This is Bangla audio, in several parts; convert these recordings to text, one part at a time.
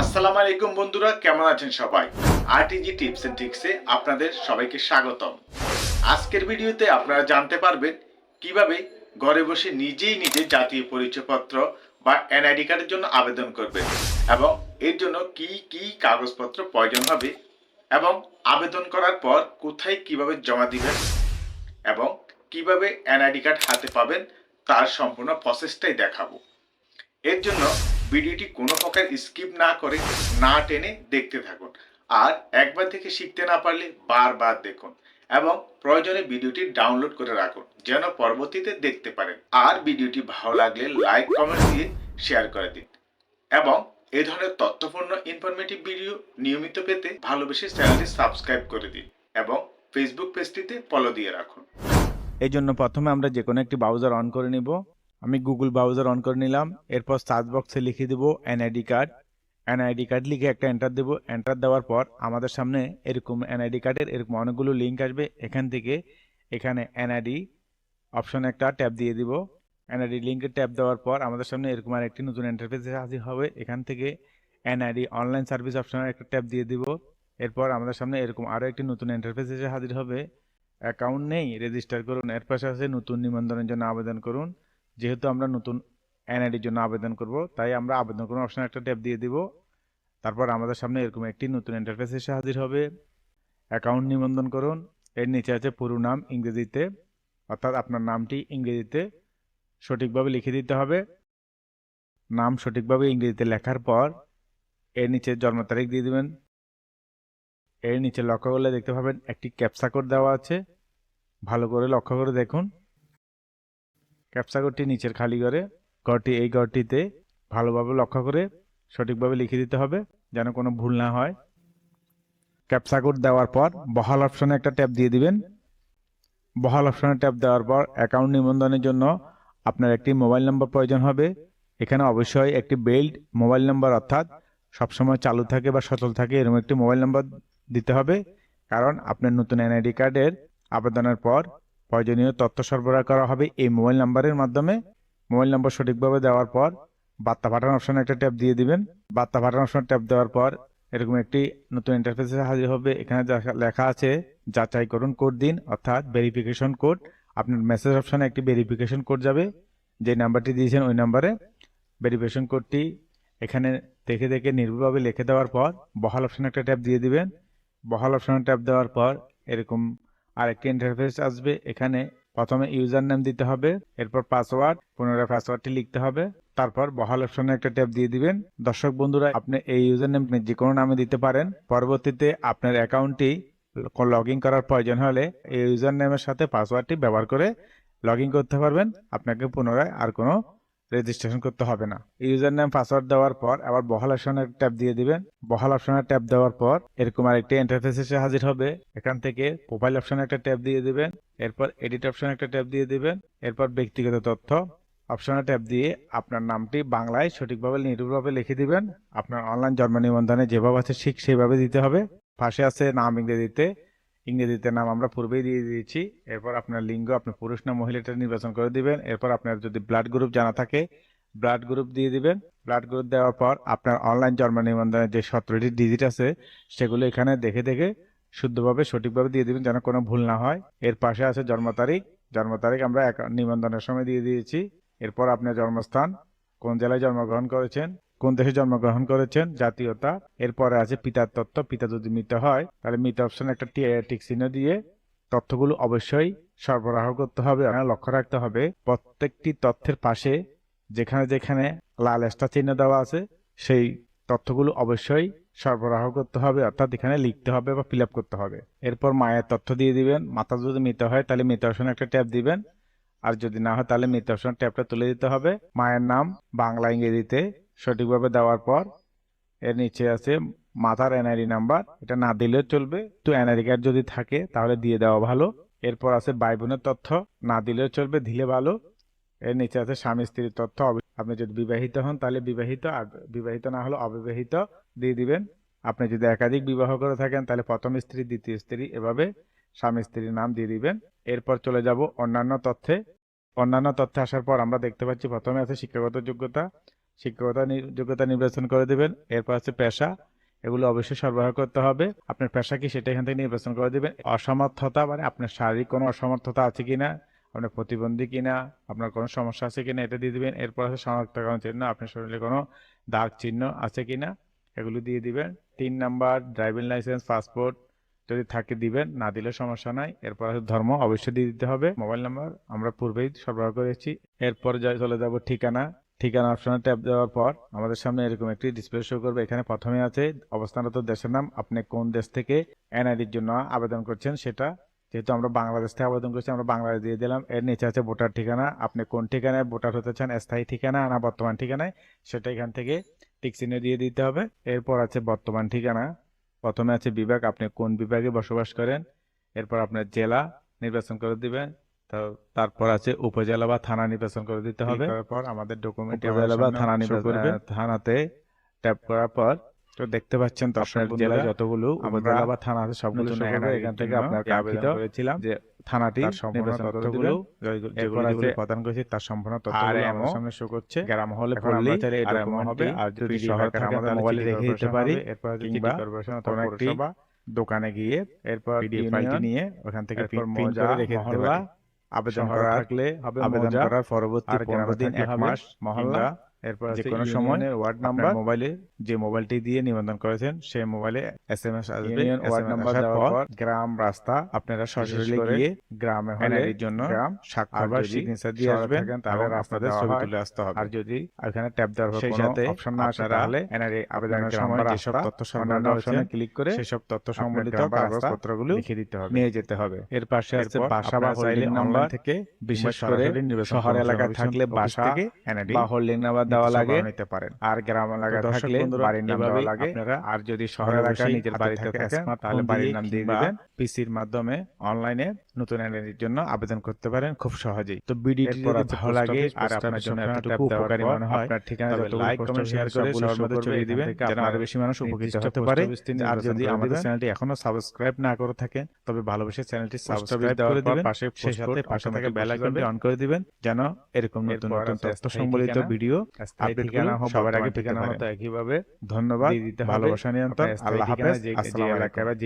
আসসালামু আলাইকুম বন্ধুরা, কেমন আছেন সবাই? আরটিজি টিপস এন্ড ট্রিক্সে আপনাদের সবাইকে স্বাগতম। আজকের ভিডিওতে আপনারা জানতে পারবেন কীভাবে ঘরে বসে নিজেই নিজের জাতীয় পরিচয়পত্র বা এনআইডি কার্ডের জন্য আবেদন করবেন এবং এর জন্য কি কি কাগজপত্র প্রয়োজন হবে এবং আবেদন করার পর কোথায় কীভাবে জমা দিবেন এবং কীভাবে এনআইডি কার্ড হাতে পাবেন তার সম্পূর্ণ প্রসেসটাই দেখাবো। এর জন্য ভিডিওটি কোনো প্রকার স্কিপ না করে না টেনে দেখতে থাকুন। আর একবার থেকে শিখতে না পারলে বারবার দেখুন এবং প্রয়োজনে ভিডিওটি ডাউনলোড করে রাখুন, যেন পরবর্তীতে দেখতে পারেন। আর ভিডিওটি ভালো লাগলে লাইক, কমেন্ট দিয়ে শেয়ার করে দিন। এবং এই ধরনের তথ্যপূর্ণ ইনফরমেটিভ ভিডিও নিয়মিত পেতে ভালোবেসে চ্যানেলটি সাবস্ক্রাইব করে দিন এবং ফেসবুক পেজটিতে ফলো দিয়ে রাখুন। এই জন্য প্রথমে আমরা যে কোনো একটি ব্রাউজার অন করে নিব। আমি গুগল ব্রাউজার অন করে নিলাম, এরপর সার্চ বক্সে লিখে দেব এনআইডি কার্ড এনআইডি কার্ড লিখে একটা এন্টার দেবো। এন্টার দেওয়ার পর আমাদের সামনে এরকম এনআইডি কার্ডের এরকম অনেকগুলো লিঙ্ক আসবে। এখান থেকে এখানে এনআইডি অপশন একটা ট্যাপ দিয়ে দিব। এনআইডি লিঙ্কে ট্যাপ দেওয়ার পর আমাদের সামনে এরকম আর একটি নতুন ইন্টারফেস হাজির হবে। এখান থেকে এনআইডি অনলাইন সার্ভিস অপশনের একটা ট্যাপ দিয়ে দিব। এরপর আমাদের সামনে এরকম আরও একটি নতুন ইন্টারফেস এসে হাজির হবে। অ্যাকাউন্ট নেই রেজিস্টার করুন। এর পাশে আছে নতুন নিবন্ধনের জন্য আবেদন করুন। যেহেতু আমরা নতুন এনআইডির জন্য আবেদন করব, তাই আমরা আবেদন করুন অপশন একটা ট্যাপ দিয়ে দিব। তারপর আমাদের সামনে এরকম একটি নতুন ইন্টারফেস এসে হাজির হবে। অ্যাকাউন্ট নিবন্ধন করুন। এর নিচে আছে পুরো নাম ইংরেজিতে, অর্থাৎ আপনার নামটি ইংরেজিতে সঠিকভাবে লিখে দিতে হবে। নাম সঠিকভাবে ইংরেজিতে লেখার পর এর নিচে জন্ম তারিখ দিয়ে দেবেন। এর নিচে লক্ষ্য করলে দেখতে পাবেন একটি ক্যাপসা কোড দেওয়া আছে। ভালো করে লক্ষ্য করে দেখুন। ক্যাপসা কোডটি নিচের খালি করে ঘরটি এই ঘরটিতে ভালোভাবে লক্ষ্য করে সঠিকভাবে লিখে দিতে হবে যেন কোনো ভুল না হয়। ক্যাপসা কোড দেওয়ার পর বহাল অপশনে একটা ট্যাপ দিয়ে দিবেন। বহাল অপশনে ট্যাপ দেওয়ার পর অ্যাকাউন্ট নিবন্ধনের জন্য আপনার একটি মোবাইল নম্বর প্রয়োজন হবে। এখানে অবশ্যই একটি বেল্ট, মোবাইল নম্বর অর্থাৎ সবসময় চালু থাকে বা সচল থাকে এরকম একটি মোবাইল নম্বর দিতে হবে। কারণ আপনার নতুন এনআইডি কার্ডের আবেদনের পর প্রয়োজনীয় তথ্য সরবরাহ করা হবে এই মোবাইল নাম্বারের মাধ্যমে। মোবাইল নম্বর সঠিকভাবে দেওয়ার পর বার্তা পাঠানোর অপশনে একটা ট্যাপ দিয়ে দিবেন। বার্তা পাঠানোর অপশন ট্যাপ দেওয়ার পর এরকম একটি নতুন ইন্টারফেসে হাজির হবে। এখানে লেখা আছে, যাচাই করুন কোড দিন, অর্থাৎ ভেরিফিকেশন কোড আপনার মেসেজ অপশানে একটি ভেরিফিকেশন কোড যাবে। যে নাম্বারটি দিয়েছেন ওই নাম্বারে ভেরিফিকেশন কোডটি এখানে দেখে দেখে নির্ভুলভাবে লিখে দেওয়ার পর বহাল অপশনে একটা ট্যাপ দিয়ে দিবেন। বহাল অপশনে ট্যাপ দেওয়ার পর এরকম আরেকটি ইন্টারফেস আসবে। এখানে প্রথমে ইউজার নেম দিতে হবে, এরপর পাসওয়ার্ড পুনরায় পাসওয়ার্ডটি লিখতে হবে, তারপর বহাল অপশনে একটা ট্যাপ দিয়ে দিবেন। দর্শক বন্ধুরা, আপনি এই ইউজার নেম যে কোনো নামে দিতে পারেন। পরবর্তীতে আপনার অ্যাকাউন্টটি লগ ইন করার প্রয়োজন হলে এই ইউজার নেমের সাথে পাসওয়ার্ডটি ব্যবহার করে লগ ইন করতে পারবেন। আপনাকে পুনরায় আর কোনো রেজিস্ট্রেশন করতে হবে না। ইউজার নেম পাসওয়ার্ড দেওয়ার পর আবার বহাল অপশনের ট্যাপ দিয়ে দিবেন। বহাল অপশনের ট্যাপ দেওয়ার পর এরকম আরেকটি ইন্টারফেস এসে হাজির হবে। এখান থেকে প্রোফাইল অপশনে একটা ট্যাপ দিয়ে দিবেন। এরপর এডিট অপশনে একটা ট্যাপ দিয়ে দিবেন। এরপর ব্যক্তিগত তথ্য অপশনে ট্যাপ দিয়ে আপনার নামটি বাংলায় সঠিকভাবে, নির্ভুলভাবে লিখে দিবেন। আপনার অনলাইন জন্ম নিবন্ধনে যেভাবে আছে ঠিক সেভাবে দিতে হবে। পাশে আছে নাম ইংরেজিতে। ইংরেজিতে নাম আমরা পূর্বেই দিয়ে দিয়েছি। এরপর আপনার লিঙ্গ, আপনি পুরুষ না মহিলাটা নির্বাচন করে দিবেন। এরপর আপনার যদি ব্লাড গ্রুপ জানা থাকে, ব্লাড গ্রুপ দিয়ে দিবেন। ব্লাড গ্রুপ দেওয়ার পর আপনার অনলাইন জন্ম নিবন্ধনের যে সতেরোটি ডিজিট আছে, সেগুলো এখানে দেখে দেখে শুদ্ধভাবে, সঠিকভাবে দিয়ে দিবেন যেন কোনো ভুল না হয়। এর পাশে আছে জন্ম তারিখ। জন্ম তারিখ আমরা নিবন্ধনের সময় দিয়ে দিয়েছি। এরপর আপনার জন্মস্থান, কোন জেলায় জন্মগ্রহণ করেছেন? কোন দেশে জন্মগ্রহণ করেছেন? জাতীয়তা। এরপরে আছে পিতার তথ্য পিতা যদি মৃত হয়, তাহলে মৃত অপশন একটা টিক চিহ্ন দিয়ে তথ্যগুলো অবশ্যই সরবরাহ করতে হবে লক্ষ্য রাখতে হবে। প্রত্যেকটি তথ্যের পাশে যেখানে যেখানে লাল স্টার চিহ্ন দেওয়া আছে, সেই তথ্যগুলো অবশ্যই সরবরাহ করতে হবে, অর্থাৎ এখানে লিখতে হবে বা ফিল করতে হবে। এরপর মায়ের তথ্য দিয়ে দিবেন, মাতা যদি মৃত হয়, তাহলে মৃত অপশনে একটা ট্যাপ দিবেন। আর যদি না হয়, তাহলে মৃত অপশন ট্যাপটা তুলে দিতে হবে। মায়ের নাম বাংলা ইংরেজিতে সঠিকভাবে দেওয়ার পর এর নিচে আছে মাথার এনআইডি নাম্বার এটা না দিলেও চলবে। তো এনআইডি কার্ড যদি থাকে, তাহলে দিয়ে দেওয়া ভালো। এরপর আছে ভাই বোনের তথ্য। না দিলেও চলবে, দিলে ভালো। এর নিচে আছে স্বামী স্ত্রীর তথ্য। আপনি যদি বিবাহিত হন, তাহলে বিবাহিত। আর বিবাহিত না হলে অবিবাহিত দিয়ে দিবেন। আপনি যদি একাধিক বিবাহ করে থাকেন, তাহলে প্রথম স্ত্রী, দ্বিতীয় স্ত্রী, এভাবে স্বামী স্ত্রীর নাম দিয়ে দিবেন। এরপর চলে যাব অন্যান্য তথ্যে। অন্যান্য তথ্যে আসার পর আমরা দেখতে পাচ্ছি, প্রথমে আছে শিক্ষাগত যোগ্যতা। শিক্ষকতা যোগ্যতা নির্বাচন করে দেবেন। এরপর আছে পেশা। এগুলো অবশ্যই সরবরাহ করতে হবে। আপনার পেশা কি সেটা এখান থেকে নির্বাচন করে দেবেন। অসমর্থতা মানে আপনার শারীরিক কোনো অসমর্থতা আছে কিনা, আপনার প্রতিবন্ধী কিনা, আপনার কোনো সমস্যা আছে কিনা এটা দিয়ে দিবেন। এরপর আছে শনাক্তকরণ চিহ্ন, আপনার শরীরে কোনো দাগ চিহ্ন আছে কিনা, এগুলো দিয়ে দিবেন। তিন নাম্বার, ড্রাইভিং লাইসেন্স, পাসপোর্ট যদি থাকে দিবেন, না দিলে সমস্যা নাই। এরপর আছে ধর্ম, অবশ্যই দিয়ে দিতে হবে। মোবাইল নাম্বার আমরা পূর্বেই সরবরাহ করেছি। এরপর চলে যাব ঠিকানা। ঠিকানা অপশনে ট্যাপ দেওয়ার পর আমাদের সামনে এরকম একটি ডিসপ্লে শো করবে। এখানে প্রথমে আছে অবস্থানরত দেশের নাম। আপনি কোন দেশ থেকে এনআইডির জন্য আবেদন করছেন সেটা। যেহেতু আমরা বাংলাদেশ থেকে আবেদন করছি, আমরা বাংলাদেশ দিয়ে দিলাম। এর নিচে আছে ভোটার ঠিকানা। আপনি কোন ঠিকানায় ভোটার হতে চান, স্থায়ী ঠিকানা না বর্তমান ঠিকানায়, সেটা এখান থেকে টিক চিহ্ন দিয়ে দিতে হবে। এরপর আছে বর্তমান ঠিকানা। প্রথমে আছে বিভাগ। আপনি কোন বিভাগে বসবাস করেন? এরপর আপনার জেলা নির্বাচন করে দিবেন। তারপর আছে উপজেলা বা থানা নির্বাচন করে দিতে হবে। তারপর আমাদের ডকুমেন্ট উপজেলা বা থানা নির্বাচন থানাতে ট্যাপ করার পর তো দেখতে পাচ্ছেন আপনার জেলায় যতগুলো উপজেলা বা থানা আছে সবগুলো এখান থেকে আপনার কাঙ্ক্ষিত করেছিলাম যে থানাটি সম্পূর্ণ তথ্যগুলো। যেগুলো প্রদান করেছি তার সম্পূর্ণ তথ্যগুলো সামনে শো করছে। গ্রাম হলে আর এমন document হবে। আর যদি শহর থাকে আমাদের মোবাইলে রেখে দিতে পারি এরপর কিংবা corporation অথবা পৌরসভা, দোকানে গিয়ে এরপর ইউনিয়ন, ফাইলটি নিয়ে ওখান থেকে প্রিন্ট করে রেখে দিতে পারি। আবেদন করার থাকলে হবে আবেদন করার পরবর্তী পনেরো দিন এক মাস মহল্লা। এরপর যে কোনো সময় ওয়ার্ড নাম্বার মোবাইলে যে মোবাইলটি দিয়ে নিবন্ধন করেছেন সেই মোবাইলে এসএমএস আসবে। ওয়ার্ড নাম্বার দেওয়ার পর গ্রাম রাস্তা আপনারা সরাসরি গিয়ে গ্রামে হলে NID জন্য গ্রাম স্বাক্ষর বা সিগনেচার দিয়ে আসবেন তাহলে আপনাদের ছবি তুলে আসতে হবে। আর যদি এখানে ট্যাপ দেওয়ার পর সেই কোনো সাথে অপশন না আসে তাহলে এনআরএ আবেদনের সময় বা যেসব তথ্য সরবরাহ অপশনে ক্লিক করে সেসব তথ্য আপনার সম্বলিত কাগজপত্রগুলো লিখে দিতে হবে। নিয়ে যেতে হবে। এর পাশে আছে বাসা বা হোল্ডিং নাম্বার থেকে বিশেষ করে শহর এলাকায় থাকলে বাসা থেকে এনআইডি বা হোল্ডিং নাম্বার দেওয়া লাগে নিতে পারেন। আর গ্রাম এলাকায় থাকলে বাড়ির নাম দেওয়া লাগে। আর যদি শহর এলাকায় নিজের বাড়িতে থাকেন তাহলে বাড়ির নাম দিয়ে দিবেন। পিসির মাধ্যমে অনলাইনে নতুন এনআইডির জন্য আবেদন করতে পারেন খুব সহজেই। তো ভিডিওটি যদি ভালো লাগে আর আপনার জন্য এতটুকু উপকারী মনে হয়। আপনার ঠিকানা যতগুলো লাইক কমেন্ট শেয়ার করে সবার মধ্যে ছড়িয়ে দিবেন যেন আরও বেশি মানুষ উপকৃত হতে পারে। আর যদি আমাদের। চ্যানেলটি এখনও সাবস্ক্রাইব না করে থাকেন তবে ভালোবেসে চ্যানেলটি সাবস্ক্রাইব করে দিবেন। পাশে সেই সাথে পাশে থেকে বেল আইকনটি অন করে দিবেন যেন এরকম নতুন নতুন তথ্য সম্বলিত ভিডিও আপডেট ঠিকানা হোক সবার আগে ঠিকানা ঠিকানা মতো একইভাবে ধন্যবাদ দিয়ে দিতে হবে। ভালোবাসা নিয়ন্ত্রণ আল্লাহ হাফেজ যে- আসসালামু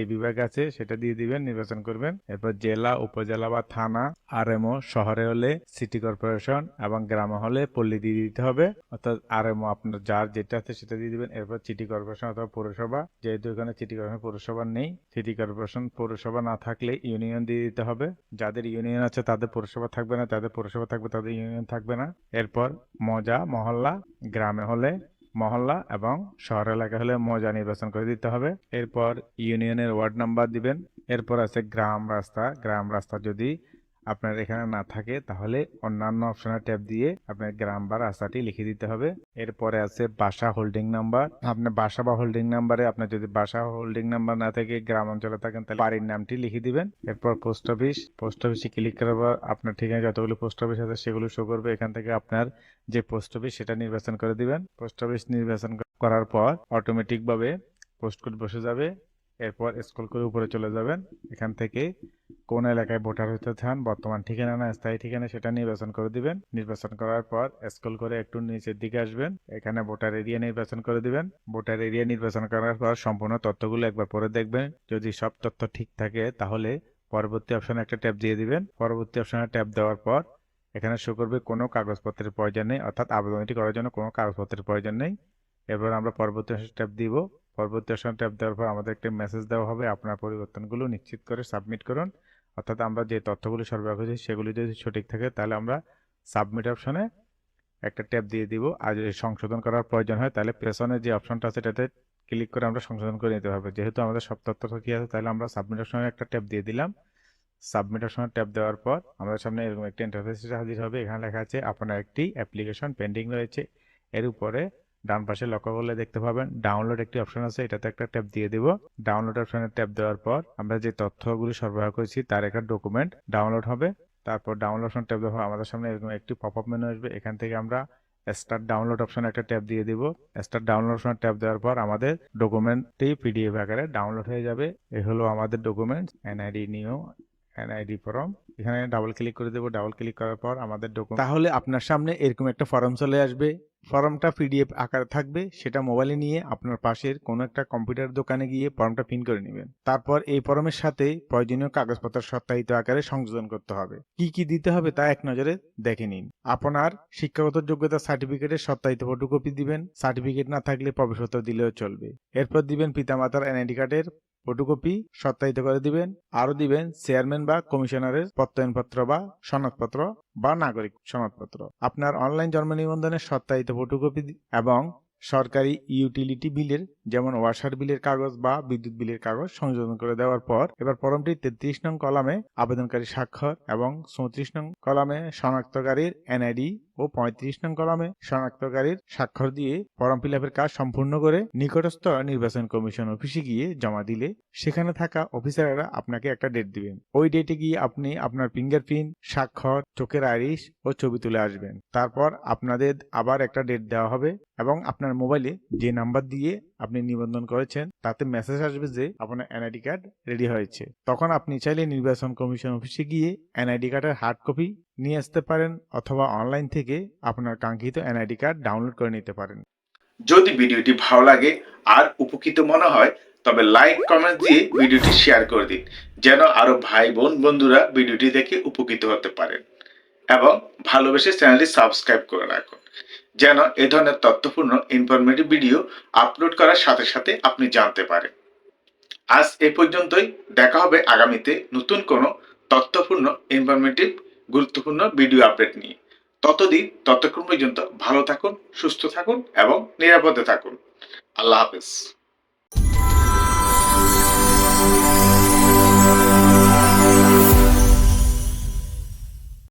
বিভাগ আছে সেটা দিয়ে দিবেন নির্বাচন করবেন। এরপর জেলা উপজেলা বা থানা আরএমও শহরে হলে সিটি কর্পোরেশন এবং গ্রামে হলে পল্লী দিয়ে দিতে হবে। অর্থাৎ আরএমও আপনার যার যেটা আছে সেটা দিয়ে দিবেন। এরপর সিটি কর্পোরেশন অথবা পৌরসভা যেহেতু এখানে সিটি কর্পোরেশন পৌরসভা নেই সিটি কর্পোরেশন পৌরসভা না থাকলে ইউনিয়ন দিয়ে দিতে হবে। যাদের ইউনিয়ন আছে তাদের পৌরসভা থাকবে না যাদের পৌরসভা থাকবে তাদের ইউনিয়ন থাকবে না। এরপর মজা মহল্লা গ্রামে হলে মহল্লা এবং শহর এলাকা হলে মজা নির্বাচন করে দিতে হবে। এরপর ইউনিয়নের ওয়ার্ড নাম্বার দিবেন। এরপর আছে গ্রাম রাস্তা। গ্রাম রাস্তা যদি আপনার এখানে না থাকে, তাহলে অন্যান্য অপশনের ট্যাব দিয়ে আপনার গ্রাম বা রাস্তাটি লিখে দিতে হবে। এরপরে আছে বাসা হোল্ডিং নাম্বার আপনার বাসা বা হোল্ডিং নাম্বারে আপনার যদি বাসা হোল্ডিং নাম্বার না থাকে গ্রাম অঞ্চলে থাকেন, তাহলে বাড়ির নামটি লিখে দিবেন। এরপর পোস্ট অফিস পোস্ট অফিসে ক্লিক করার পর আপনার ঠিকানা যতগুলো পোস্ট অফিস আছে, সেগুলো শো করবে। এখান থেকে আপনার যে পোস্ট অফিস সেটা নির্বাচন করে দিবেন। পোস্ট অফিস নির্বাচন করার পর অটোমেটিকভাবে পোস্ট কোড বসে যাবে। এরপর স্কুল করে উপরে চলে যাবেন। এখান থেকে কোন এলাকায় ভোটার হতে চান, বর্তমান ঠিকানা না, স্থায়ী ঠিকানা সেটা নির্বাচন করে দিবেন। নির্বাচন করার পর স্কুল করে একটু নিচের দিকে আসবেন। এখানে ভোটার এরিয়া নির্বাচন করে দিবেন। ভোটার এরিয়া নির্বাচন করার পর সম্পূর্ণ তথ্যগুলো একবার পরে দেখবেন। যদি সব তথ্য ঠিক থাকে, তাহলে পরবর্তী অপশনে একটা ট্যাব দিয়ে দিবেন। পরবর্তী অপশনে ট্যাব দেওয়ার পর এখানে শো করবে কোনো কাগজপত্রের প্রয়োজন নেই, অর্থাৎ আবেদনটি করার জন্য কোনো কাগজপত্রের প্রয়োজন নেই। এরপর আমরা পরবর্তী ট্যাব দিব। পরবর্তী অপশন ট্যাব দেওয়ার পর আমাদের একটা মেসেজ দেওয়া হবে। আপনার পরিবর্তনগুলো নিশ্চিত করে সাবমিট করুন। অর্থাৎ আমরা যে তথ্যগুলো সরবরাহ করছি, সেগুলি যদি সঠিক থাকে, তাহলে আমরা সাবমিট অপশনে একটা ট্যাব দিয়ে দিব। আর যদি সংশোধন করার প্রয়োজন হয়, তাহলে পেছনে যে অপশনটা আছে, এটাতে ক্লিক করে আমরা সংশোধন করে নিতে হবে যেহেতু আমাদের সব তথ্য ঠিক আছে, তাহলে আমরা সাবমিট অপশনে একটা ট্যাব দিয়ে দিলাম। সাবমিট অপশনে ট্যাব দেওয়ার পর আমাদের সামনে এরকম একটি ইন্টারফেস হাজির হবে। এখানে লেখা আছে, আপনার একটি অ্যাপ্লিকেশন পেন্ডিং রয়েছে। এর উপরে ডান পাশে লক্ষ্য করলে দেখতে পাবেন ডাউনলোড একটি অপশন আছে, এটাতে একটা ট্যাপ দিয়ে দিব। ডাউনলোড অপশনে ট্যাপ দেওয়ার পর আমরা যে তথ্যগুলি সরবরাহ করেছি তার একটা ডকুমেন্ট ডাউনলোড হবে। তারপর ডাউনলোড অপশন ট্যাব দেওয়ার পর আমাদের সামনে এরকম একটি পপ আপ মেনু আসবে, এখান থেকে আমরা স্টার ডাউনলোড অপশনে একটা ট্যাপ দিয়ে দিব। স্টার ডাউনলোড অপশনে ট্যাপ দেওয়ার পর আমাদের ডকুমেন্টটি পিডিএফ আকারে ডাউনলোড হয়ে যাবে। এই হলো আমাদের documents NID new NID form এখানে ডাবল ক্লিক করে দেবো ডাবল ক্লিক করার পর আমাদের ডকুমেন্ট তাহলে আপনার সামনে এরকম একটা ফর্ম চলে আসবে। ফর্মটা পিডিএফ আকারে থাকবে, সেটা মোবাইলে নিয়ে আপনার পাশের কোনো একটা কম্পিউটার দোকানে গিয়ে ফর্মটা প্রিন্ট করে নেবেন। তারপর এই ফর্মের সাথে প্রয়োজনীয় কাগজপত্র সত্যায়িত আকারে সংযোজন করতে হবে। কি কি দিতে হবে তা এক নজরে দেখে নিন। আপনার শিক্ষাগত যোগ্যতা সার্টিফিকেটের সত্যায়িত ফটোকপি দিবেন। সার্টিফিকেট না থাকলে প্রবেশপত্র দিলেও চলবে। এরপর দিবেন পিতামাতার এনআইডি কার্ডের ফটোকপি সত্যায়িত করে দিবেন। আরও দিবেন চেয়ারম্যান বা কমিশনারের প্রত্যয়নপত্র বা সনদপত্র। বা নাগরিক সনদপত্র। আপনার অনলাইন জন্ম নিবন্ধনের সত্যায়িত ফটোকপি এবং সরকারি ইউটিলিটি বিলের যেমন ওয়াসার বিলের কাগজ বা বিদ্যুৎ বিলের কাগজ সংযোজন করে দেওয়ার পর, এবার ফর্মটি তেত্রিশ নং কলামে আবেদনকারী স্বাক্ষর এবং চৌত্রিশ নং কলামে শনাক্তকারীর এনআইডি ও পঁয়ত্রিশ নং কলামে শনাক্তকারীর স্বাক্ষর দিয়ে ফর্ম ফিল কাজ সম্পূর্ণ করে নিকটস্থ নির্বাচন কমিশন অফিসে গিয়ে জমা দিলে সেখানে থাকা অফিসাররা আপনাকে একটা ডেট দিবেন। ওই ডেটে গিয়ে আপনি আপনার ফিঙ্গারপ্রিন্ট স্বাক্ষর, চোখের আইরিশ ও ছবি তুলে আসবেন। তারপর আপনাদের আবার একটা ডেট দেওয়া হবে এবং আপনার মোবাইলে যে নাম্বার দিয়ে আপনি নিবন্ধন করেছেন, তাতে মেসেজ আসবে যে আপনার এনআইডি কার্ড রেডি হয়েছে। তখন আপনি চাইলে নির্বাচন কমিশন অফিসে গিয়ে এনআইডি কার্ডের হার্ড কপি নিয়ে আসতে পারেন অথবা অনলাইন থেকে আপনার কাঙ্ক্ষিত এনআইডি কার্ড ডাউনলোড করে নিতে পারেন। যদি ভিডিওটি ভালো লাগে আর উপকৃত মনে হয়, তবে লাইক কমেন্ট দিয়ে ভিডিওটি শেয়ার করে দিন, যেন আরও ভাই, বোন, বন্ধুরা ভিডিওটি দেখে উপকৃত হতে পারেন। এবং ভালোবেসে চ্যানেলটি সাবস্ক্রাইব করে রাখুন। যেন এ ধরনের তথ্যপূর্ণ ইনফরমেটিভ ভিডিও আপলোড করার সাথে সাথে আপনি জানতে পারেন। আজ এ পর্যন্তই। দেখা হবে আগামীতে নতুন কোনো তথ্যপূর্ণ ইনফরমেটিভ গুরুত্বপূর্ণ ভিডিও আপডেট নিয়ে। ততদিন, ততক্ষণ পর্যন্ত ভালো থাকুন, সুস্থ থাকুন এবং নিরাপদে থাকুন। আল্লাহ হাফেজ।